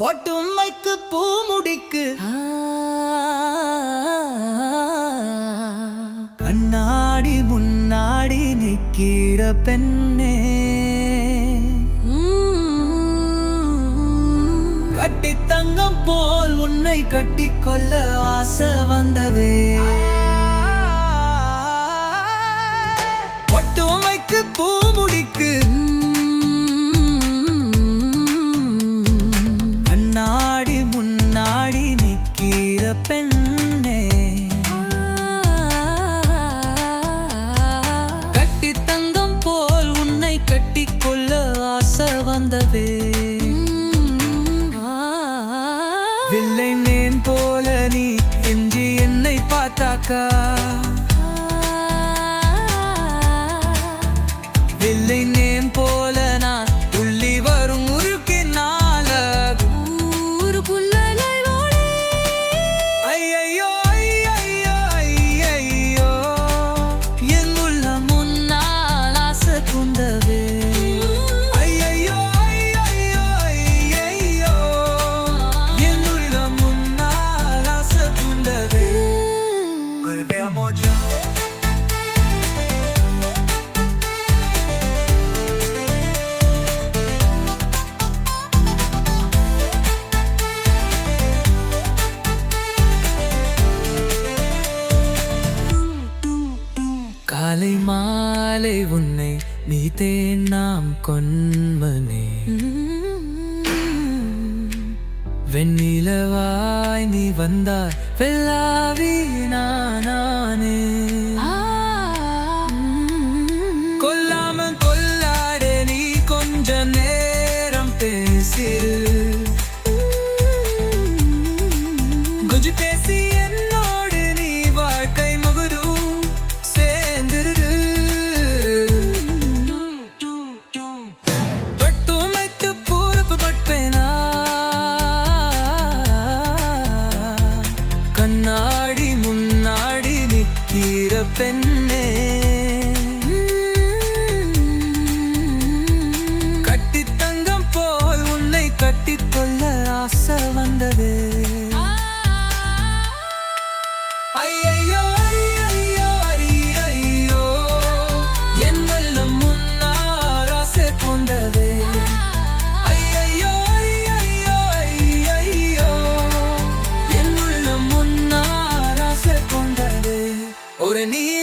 பொட்டுமைக்கு பூ முடிக்கு. கண்ணாடி முன்னாடி நிக்கிற பெண்ணே. கட்டி தங்கம் போல் உன்னை கட்டிக்கொள்ள ஆசை வந்ததே. பொட்டுமைக்கு பூ atacar. காலை உன்னை நீத்தேன் நாம் கொன்மனே வெண்ணிலவாய் நீ வந்தாய் வெள்ளாவி நானே கண்ணாடி முன்னாடி நிற்கிற பெண்ணே. கட்டி தங்கம் போல் உன்னை கட்டிக்கொள்ள ஆசை வந்தது. ஐயையோ ஐயையோ ஐயையோ என் வெள்ளம் ஆசை கொண்டதே. என்